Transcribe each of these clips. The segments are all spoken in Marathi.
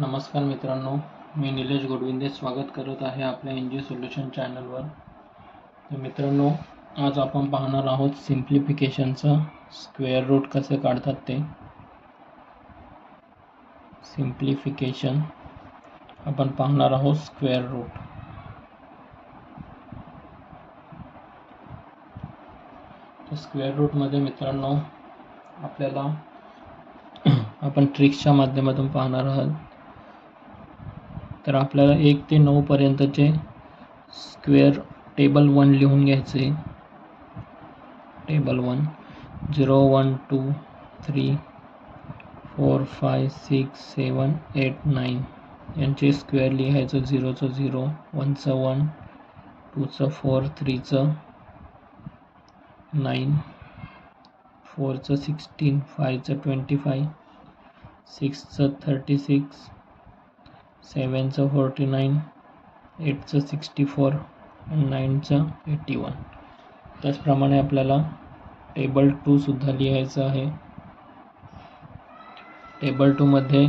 नमस्कार मित्रांनो मी निलेश गोडविंदे स्वागत करत आहे आपल्या एन जी सोल्युशन चॅनलवर. तर मित्रांनो आज आपण पाहणार आहोत सिम्प्लिफिकेशनचं स्क्वेअर रूट कसे काढतात ते. सिम्प्लिफिकेशन आपण पाहणार आहोत स्क्वेअर रूट. तर स्क्वेअर रूटमध्ये मित्रांनो आपल्याला आपण ट्रिक्सच्या माध्यमातून पाहणार आहोत. तर आपल्याला एक ते नऊपर्यंतचे स्क्वेअर टेबल वन लिहून घ्यायचे. Table one zero one two three four five six seven eight nine. यांचे स्क्वेअर लिहायचं झिरोचं झिरो वनचं वन टूचं फोर थ्रीचं नाईन फोरचं सिक्स्टीन फायचं ट्वेंटी फाय सिक्सचं थर्टी सिक्स सेवनचं फोर्टी नाईन एटचं सिक्स्टी फोर नाईनचं एटी वन. त्याचप्रमाणे आपल्याला टेबल टूसुद्धा लिहायचं आहे. टेबल टूमध्ये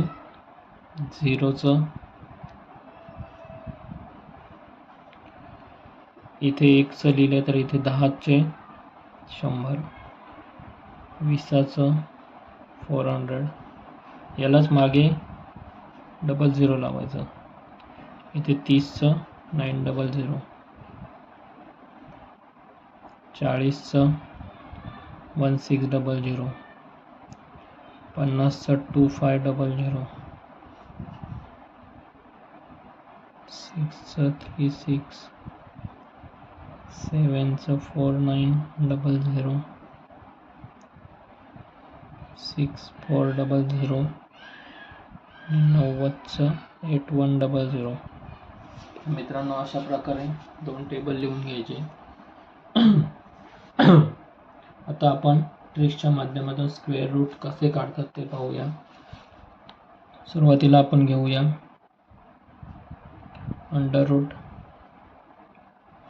झिरोचं इथे एकचं लिहिलं तर इथे दहाचे शंभर विसाचं फोर हंड्रेड. यालाच मागे डबल झिरो लावायचं. इथे तीसचं नाईन डबल झिरो चाळीसचं वन सिक्स डबल झिरो पन्नासचं टू फाय डबल झिरो सिक्सचं three six सेवनचं four nine double zero six four double zero नव्वदचं eight one double zero मित्रांनो अशा प्रकारे दोन टेबल लिहून घ्यायचे. आता आपण ट्रिक्सच्या माध्यमातून स्क्वेअर रूट कसे काढतात ते पाहूया. सुरुवातीला आपण घेऊया. Under root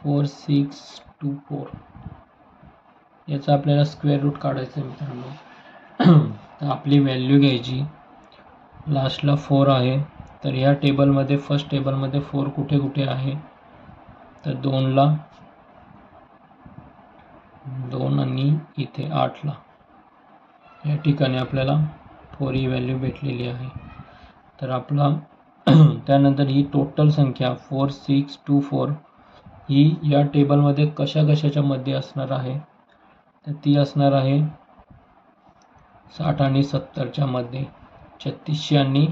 four six two four याचा आपल्याला स्क्वेअर रूट काढायचं आहे मित्रांनो. तर आपली व्हॅल्यू घ्यायची. लास्टला फोर आहे. तर ह्या टेबलमध्ये फर्स्ट टेबलमध्ये फोर कुठे कुठे आहे? तर दोनला दोन आणि इथे आठला या ठिकाणी आपल्याला फोर ही व्हॅल्यू भेटलेली आहे. तर आपला त्यानंतर ही टोटल संख्या फोर सिक्स टू फोर ही या टेबलमध्ये कशा कशाच्या मध्ये असणार आहे? तर ती असणार आहे साठ आणि सत्तरच्या मध्ये. छत्तीसशे आणि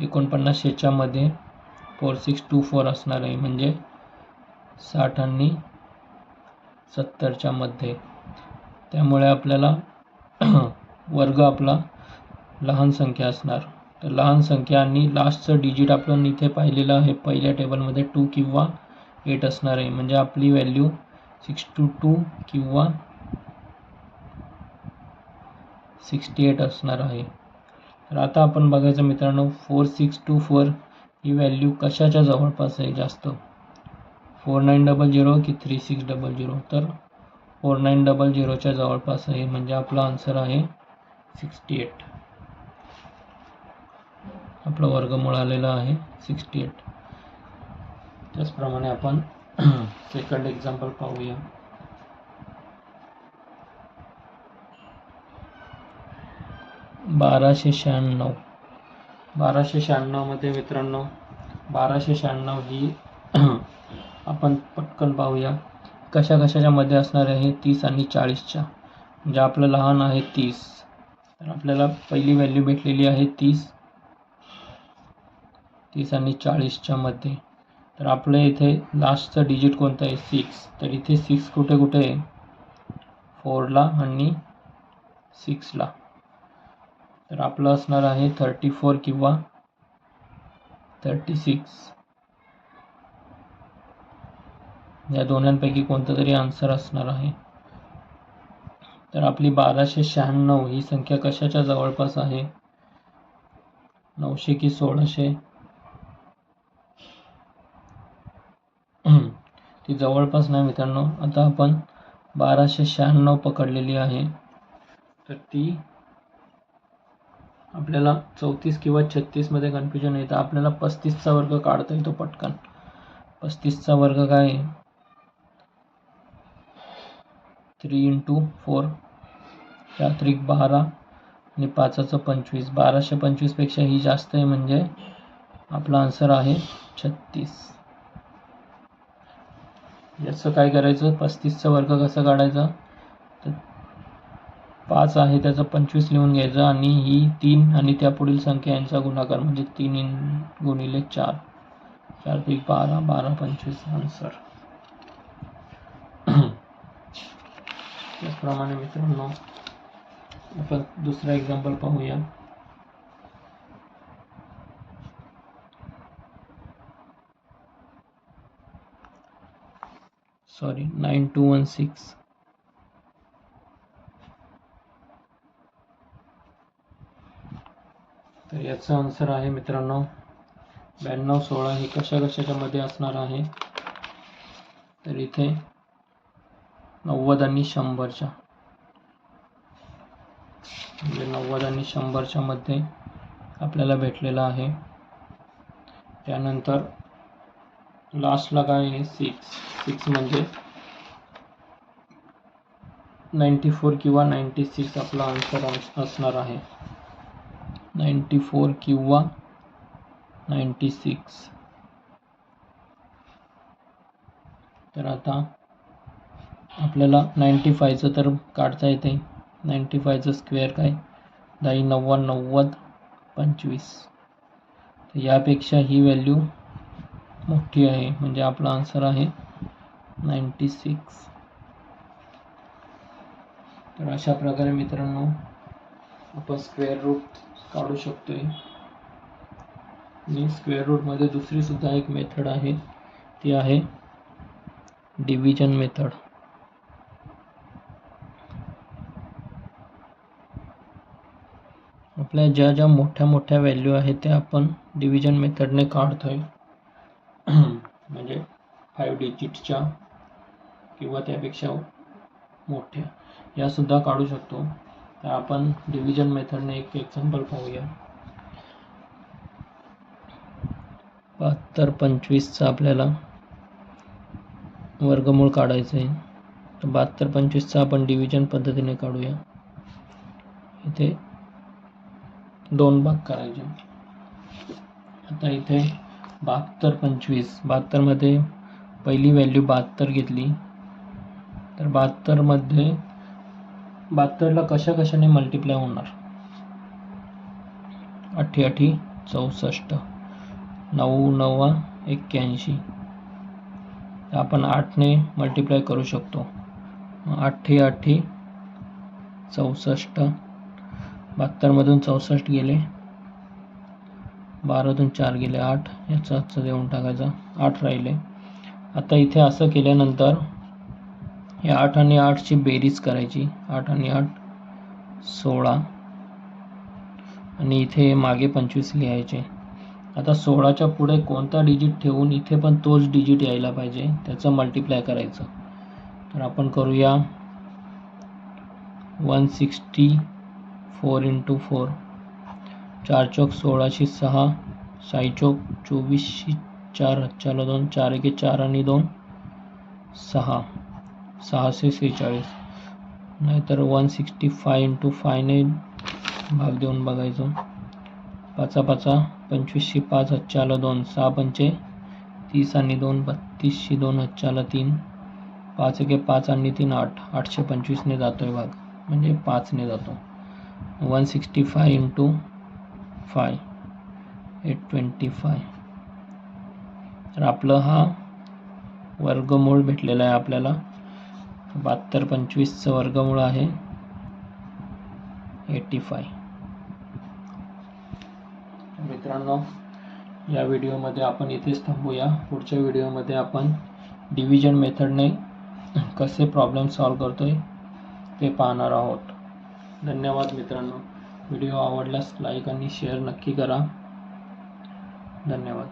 एकोणपन्नास याच्यामध्ये फोर सिक्स टू फोर असणार आहे. म्हणजे साठ आणि सत्तरच्या मध्ये. त्यामुळे आपल्याला वर्ग आपला लहान संख्या असणार. तर लहान संख्या आणि लास्टचं डिजिट आपण इथे पाहिलेलं आहे. पहिल्या टेबलमध्ये टू किंवा एट असणार आहे. म्हणजे आपली व्हॅल्यू सिक्स टू टू किंवा सिक्स्टी एट असणार आहे. तर आता आपण बघायचं मित्रांनो फोर सिक्स टू फोर ही व्हॅल्यू कशाच्या जवळपास आहे जास्त? फोर नाईन डबल झिरो की थ्री सिक्स डबल झिरो तर फोर नाईन डबल झिरोच्या जवळपास आहे म्हणजे आपला आन्सर आहे सिक्स्टी एट आपलं वर्गमूळ आलेलं आहे सिक्स्टी एट त्याचप्रमाणे आपण सेकंड एक्झाम्पल पाहूया. बाराशे शहाण्णव. बाराशे शहाण्णवमध्ये मित्रांनो बाराशे शहाण्णव ही आपण पटकन पाहूया. कशा कशाच्या मध्ये असणार आहे तीस आणि चाळीसच्या. म्हणजे आपलं लहान आहे तीस. तर आपल्याला पहिली व्हॅल्यू भेटलेली आहे तीस. तीस आणि चाळीसच्या मध्ये. तर आपलं इथे लास्टचं डिजिट कोणतं आहे? सिक्स तर इथे सिक्स कुठे कुठे आहे? फोरला आणि सिक्सला तर आपलं असणार आहे थर्टी फोर किंवा थर्टी सिक्स या दोन्हीपैकी कोणतं तरी आन्सर असणार आहे. तर आपली बाराशे शहाण्णव ही संख्या कशाच्या जवळपास आहे? नऊशे की सोळाशे? ती जवळपास नाही मित्रांनो. आता आपण बाराशे शहाण्णव पकडलेली आहे. तर ती आपल्याला चौतीस किंवा छत्तीसमध्ये कन्फ्युजन येतं. आपल्याला पस्तीसचा वर्ग काढता येतो पटकन. पस्तीसचा वर्ग काय? आहे थ्री इंटू फोर चार बारा आणि पाचाचं पंचवीस. बाराशे पंचवीसपेक्षा ही जास्त आहे म्हणजे आपला आन्सर आहे छत्तीस. याचं काय करायचं? पस्तीसचा वर्ग कसा काढायचा? तर पाच आहे त्याचं पंचवीस लिहून घ्यायचं आणि ही तीन आणि त्या पुढील संख्या यांचा गुणाकार म्हणजे तीन इन गुणिले चार. चार ते बारा बारा पंचवीस आन्सर त्याचप्रमाणे मित्रांनो आपण दुसरा एक्झाम्पल पाहूया. Sorry nine two one six तर याचा आन्सर आहे मित्रांनो ब्याण्णव सोळा हे कशा कशाच्या मध्ये असणार आहे? तर इथे नव्वद आणि शंभरच्या. म्हणजे नव्वद आणि शंभरच्या मध्ये आपल्याला भेटलेला आहे. त्यानंतर लास्टला काय आहे? सिक्स सिक्स म्हणजे नाईंटी फोर किंवा नाईंटी सिक्स आपला आन्सर असणार आहे. नाईंटी फोर किंवा नाईंटी सिक्स. तर आता आपल्याला नाईंटी फायचं तर काढता येते. नाईंटी फायचं स्क्वेअर काय? दहा नव्वद नव्वद पंचवीस. तर यापेक्षा ही व्हॅल्यू मोठी आहे. म्हणजे आपला आन्सर आहे नाईंटी सिक्स. तर अशा प्रकारे मित्रांनो आपण स्क्वेअर रूट काढू शकतोय. आणि स्क्वेअर रूटमध्ये दुसरी सुद्धा एक मेथड आहे. ती आहे डिव्हिजन मेथड आपल्या ज्या ज्या मोठ्या मोठ्या व्हॅल्यू आहेत त्या आपण डिव्हिजन मेथडने काढतोय. म्हणजे फाईव्ह डिजिटच्या किंवा त्यापेक्षा मोठ्या. यासुद्धा काढू शकतो. तर आपण डिव्हिजन मेथडने एक एक्झाम्पल पाहूया. बहात्तर पंचवीसचा आपल्याला वर्गमूळ काढायचं आहे. तर बहात्तर पंचवीसचा आपण डिव्हिजन पद्धतीने काढूया. इथे दोन भाग करायचे. आता इथे बहात्तर पंचवीस बहात्तरमध्ये पहिली व्हॅल्यू बहात्तर घेतली. तर बहात्तरमध्ये बहात्तरला कशा कशाने मल्टिप्लाय होणार? अठ्ठी अठी चौसष्ट नऊ नवा एक्क्याऐंशी. आपण आठने मल्टिप्लाय करू शकतो. आठे आठी चौसष्ट बहात्तरमधून चौसष्ट गेले. बारातून चार गेले आठ. याचा देऊन टाकायचा आठ राहिले. आता इथे असं केल्यानंतर या आठ आणि आठची बेरीज करायची. आठ आणि आठ सोळा. आणि इथे मागे पंचवीस लिहायचे. आता सोळाच्या पुढे कोणता डिजिट ठेवून इथे पण तोच डिजिट यायला पाहिजे. त्याचं मल्टिप्लाय करायचं. तर आपण करूया one sixty four into four चार चौक सोळाशे सहा साई चौक चोवीसशे चार हजार दोन चार एके चार आणि दोन सहा. सहाशे सेहेचाळीस. नाहीतर वन सिक्स्टी फाय इंटू फायने भाग देऊन बघायचं. पाचा पाचा पंचवीसशे पाच हच्चाला दोन सहा पंचे तीस आणि दोन बत्तीसशे दोन हच्चाला तीन पाच एके पाच आणि तीन आठ आठशे पंचवीसने जातो आहे भाग. म्हणजे पाचने जातो. One sixty five into five eight twenty five तर आपलं हा वर्गमूळ भेटलेला आहे आपल्याला. बहात्तर पंचवीसचं वर्गमूळ आहे. Eighty five. मित्रांनो या व्हिडिओमध्ये आपण इथेच थांबूया. पुढच्या व्हिडिओमध्ये आपण डिव्हिजन मेथडने कसे प्रॉब्लेम सॉल्व करतोय ते पाहणार आहोत. धन्यवाद मित्रांनो. व्हिडिओ आवडल्यास लाईक आणि शेअर नक्की करा. धन्यवाद.